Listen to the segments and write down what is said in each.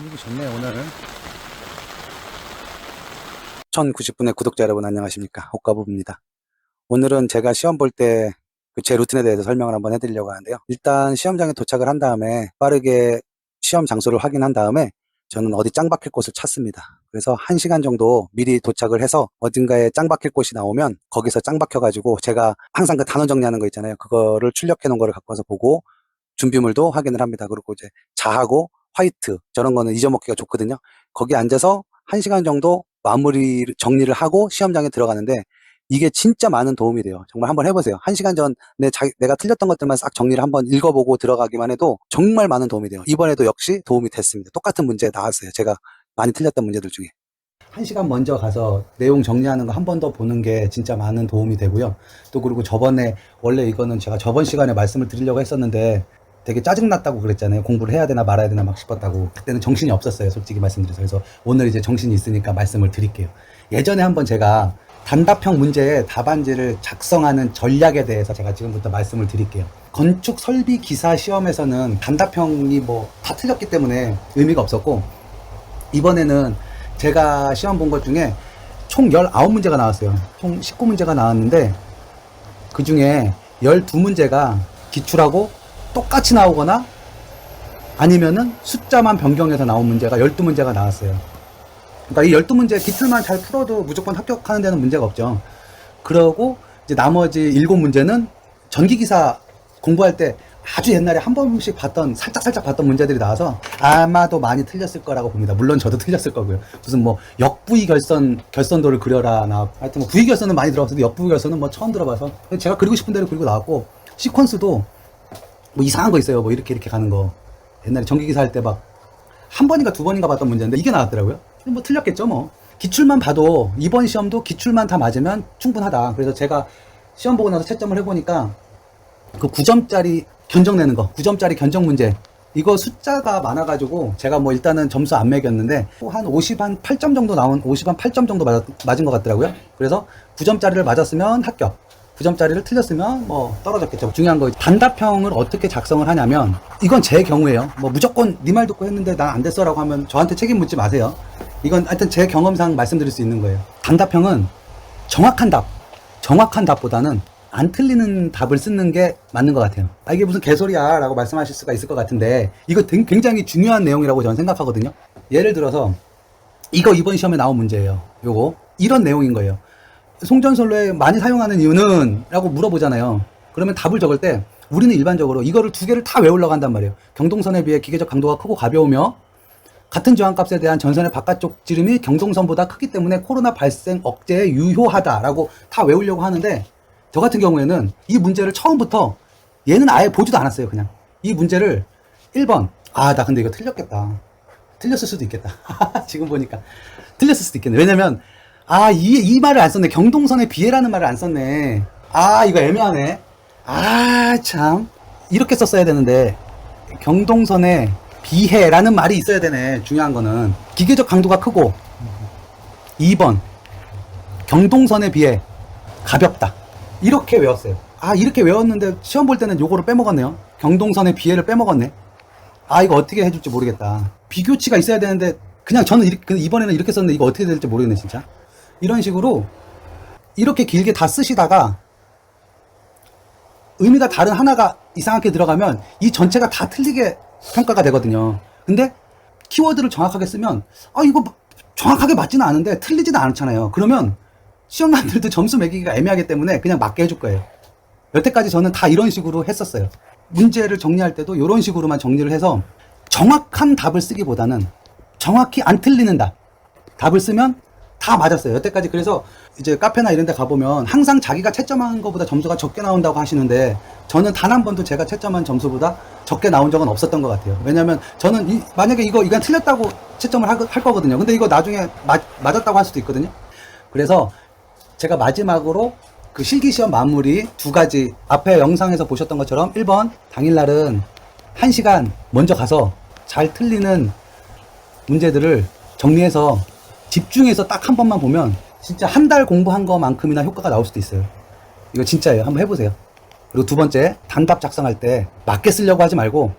분위기 좋네 오늘은. 1090분의 구독자 여러분 안녕하십니까? 옥가부입니다. 오늘은 제가 시험 볼때그제 루틴에 대해서 설명을 한번 해드리려고 하는데요. 일단 시험장에 도착을 한 다음에 빠르게 시험 장소를 확인한 다음에 저는 어디 짱 박힐 곳을 찾습니다. 그래서 1시간 정도 미리 도착을 해서 어딘가에 짱 박힐 곳이 나오면 거기서 짱 박혀가지고 제가 항상 그 단원 정리하는 거 있잖아요. 그거를 출력해 놓은 거를 갖고 와서 보고 준비물도 확인을 합니다. 그리고 이제 자하고 화이트 저런 거는 잊어먹기가 좋거든요. 거기 앉아서 한 시간 정도 마무리 정리를 하고 시험장에 들어가는데 이게 진짜 많은 도움이 돼요. 정말 한번 해보세요. 한 시간 전에 자, 내가 틀렸던 것들만 싹 정리를 한번 읽어보고 들어가기만 해도 정말 많은 도움이 돼요. 이번에도 역시 도움이 됐습니다. 똑같은 문제 나왔어요. 제가 많이 틀렸던 문제들 중에. 한 시간 먼저 가서 내용 정리하는 거 한 번 더 보는 게 진짜 많은 도움이 되고요. 또 그리고 저번에 원래 이거는 제가 저번 시간에 말씀을 드리려고 했었는데 되게 짜증났다고 그랬잖아요. 공부를 해야 되나 말아야 되나 막 싶었다고. 그때는 정신이 없었어요. 솔직히 말씀드려서. 그래서 오늘 이제 정신이 있으니까 말씀을 드릴게요. 예전에 한번 제가 단답형 문제의 답안지를 작성하는 전략에 대해서 제가 지금부터 말씀을 드릴게요. 건축 설비 기사 시험에서는 단답형이 뭐 다 틀렸기 때문에 의미가 없었고 이번에는 제가 시험 본 것 중에 총 19문제가 나왔어요. 총 19문제가 나왔는데 그 중에 12문제가 기출하고 똑같이 나오거나 아니면은 숫자만 변경해서 나온 문제가 12문제가 나왔어요. 그러니까 이 12문제 기출만 잘 풀어도 무조건 합격하는 데는 문제가 없죠. 그러고 이제 나머지 7문제는 전기기사 공부할 때 아주 옛날에 한 번씩 봤던 살짝살짝 봤던 문제들이 나와서 아마도 많이 틀렸을 거라고 봅니다. 물론 저도 틀렸을 거고요. 무슨 뭐 역부위 결선 결선도를 그려라 나 하여튼 뭐 부위 결선은 많이 들어봤어도 역부위 결선은 뭐 처음 들어봐서 제가 그리고 싶은 대로 그리고 나왔고 시퀀스도 뭐 이상한 거 있어요. 뭐 이렇게 이렇게 가는 거. 옛날에 전기기사 할 때 막 한 번인가 두 번인가 봤던 문제인데 이게 나왔더라고요. 뭐 틀렸겠죠 뭐. 기출만 봐도 이번 시험도 기출만 다 맞으면 충분하다. 그래서 제가 시험 보고 나서 채점을 해보니까 그 9점짜리 견적 내는 거, 9점짜리 견적 문제. 이거 숫자가 많아가지고 제가 뭐 일단은 점수 안 매겼는데 한 50, 한 8점 정도 나온 50, 한 8점 정도 맞, 맞은 것 같더라고요. 그래서 9점짜리를 맞았으면 합격. 9점짜리를 틀렸으면 뭐 떨어졌겠죠. 중요한 거 단답형을 어떻게 작성을 하냐면 이건 제 경우에요. 뭐 무조건 네 말 듣고 했는데 난 안 됐어라고 하면 저한테 책임 묻지 마세요. 이건 하여튼 제 경험상 말씀드릴 수 있는 거예요. 단답형은 정확한 답, 정확한 답보다는 안 틀리는 답을 쓰는 게 맞는 것 같아요. 아, 이게 무슨 개소리야 라고 말씀하실 수가 있을 것 같은데 이거 등- 굉장히 중요한 내용이라고 저는 생각하거든요. 예를 들어서 이거 이번 시험에 나온 문제예요. 요거 이런 내용인 거예요. 송전솔로에 많이 사용하는 이유는? 라고 물어보잖아요. 그러면 답을 적을 때 우리는 일반적으로 이거를 두 개를 다 외우려고 한단 말이에요. 경동선에 비해 기계적 강도가 크고 가벼우며 같은 저항값에 대한 전선의 바깥쪽 지름이 경동선보다 크기 때문에 코로나 발생 억제에 유효하다라고 다 외우려고 하는데 저 같은 경우에는 이 문제를 처음부터 얘는 아예 보지도 않았어요. 그냥 이 문제를 1번 아 나 근데 이거 틀렸겠다. 틀렸을 수도 있겠다. 지금 보니까 틀렸을 수도 있겠네. 왜냐면 아, 이, 이 말을 안 썼네. 경동선의 비해라는 말을 안 썼네. 아, 이거 애매하네. 아, 참. 이렇게 썼어야 되는데, 경동선의 비해라는 말이 있어야 되네. 중요한 거는. 기계적 강도가 크고, 2번. 경동선에 비해 가볍다. 이렇게 외웠어요. 아, 이렇게 외웠는데, 시험 볼 때는 요거를 빼먹었네요. 경동선의 비해를 빼먹었네. 아, 이거 어떻게 해줄지 모르겠다. 비교치가 있어야 되는데, 그냥 저는 이렇게, 이번에는 이렇게 썼는데, 이거 어떻게 될지 모르겠네, 진짜. 이런 식으로 이렇게 길게 다 쓰시다가 의미가 다른 하나가 이상하게 들어가면 이 전체가 다 틀리게 평가가 되거든요. 근데 키워드를 정확하게 쓰면 아 이거 정확하게 맞지는 않은데 틀리지는 않잖아요. 그러면 시험관들도 점수 매기기가 애매하기 때문에 그냥 맞게 해줄 거예요. 여태까지 저는 다 이런 식으로 했었어요. 문제를 정리할 때도 이런 식으로만 정리를 해서 정확한 답을 쓰기보다는 정확히 안 틀리는 답. 답을 쓰면 다 맞았어요. 여태까지 그래서 이제 카페나 이런 데 가보면 항상 자기가 채점한 것보다 점수가 적게 나온다고 하시는데 저는 단 한 번도 제가 채점한 점수보다 적게 나온 적은 없었던 것 같아요. 왜냐면 저는 이- 만약에 이거, 이건 틀렸다고 채점을 할, 거- 할 거거든요. 근데 이거 나중에 맞, 맞았다고 할 수도 있거든요. 그래서 제가 마지막으로 그 실기시험 마무리 두 가지 앞에 영상에서 보셨던 것처럼 1번 당일날은 1시간 먼저 가서 잘 틀리는 문제들을 정리해서 집중해서 딱 한 번만 보면 진짜 한 달 공부한 것만큼이나 효과가 나올 수도 있어요. 이거 진짜예요. 한번 해보세요. 그리고 두 번째, 단답 작성할 때 맞게 쓰려고 하지 말고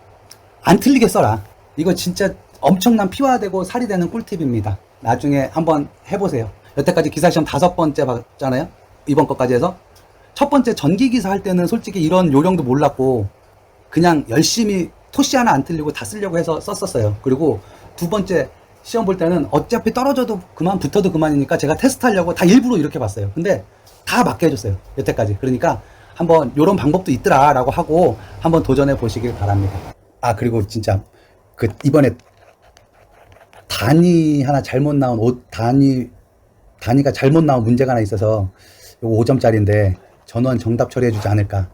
안 틀리게 써라. 이거 진짜 엄청난 피화되고 살이 되는 꿀팁입니다. 나중에 한번 해보세요. 여태까지 기사시험 다섯 번째 봤잖아요. 이번 것까지 해서. 첫 번째 전기기사 할 때는 솔직히 이런 요령도 몰랐고, 그냥 열심히 토시 하나 안 틀리고 다 쓰려고 해서 썼었어요. 그리고 두 번째 시험 볼 때는 어차피 떨어져도 그만 붙어도 그만이니까 제가 테스트 하려고 다 일부러 이렇게 봤어요. 근데 다 맞게 해줬어요. 여태까지. 그러니까 한번 요런 방법도 있더라라고 하고 한번 도전해 보시길 바랍니다. 아, 그리고 진짜 그 이번에 단위 하나 잘못 나온 옷 단위 단위가 잘못 나온 문제가 하나 있어서 요거 5점짜리인데 전원 정답 처리해 주지 않을까.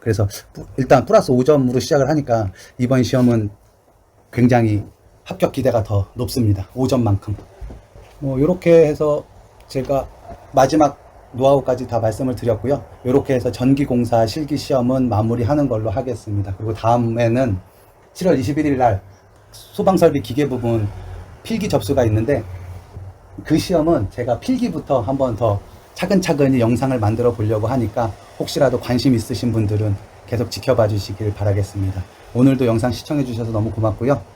그래서 부- 일단 플러스 5점으로 시작을 하니까 이번 시험은 굉장히 합격 기대가 더 높습니다. 5점만큼. 뭐 이렇게 해서 제가 마지막 노하우까지 다 말씀을 드렸고요. 이렇게 해서 전기공사 실기 시험은 마무리하는 걸로 하겠습니다. 그리고 다음에는 7월 21일 날 소방설비 기계 부분 필기 접수가 있는데 그 시험은 제가 필기부터 한번 더 차근차근히 영상을 만들어 보려고 하니까 혹시라도 관심 있으신 분들은 계속 지켜봐 주시길 바라겠습니다. 오늘도 영상 시청해 주셔서 너무 고맙고요.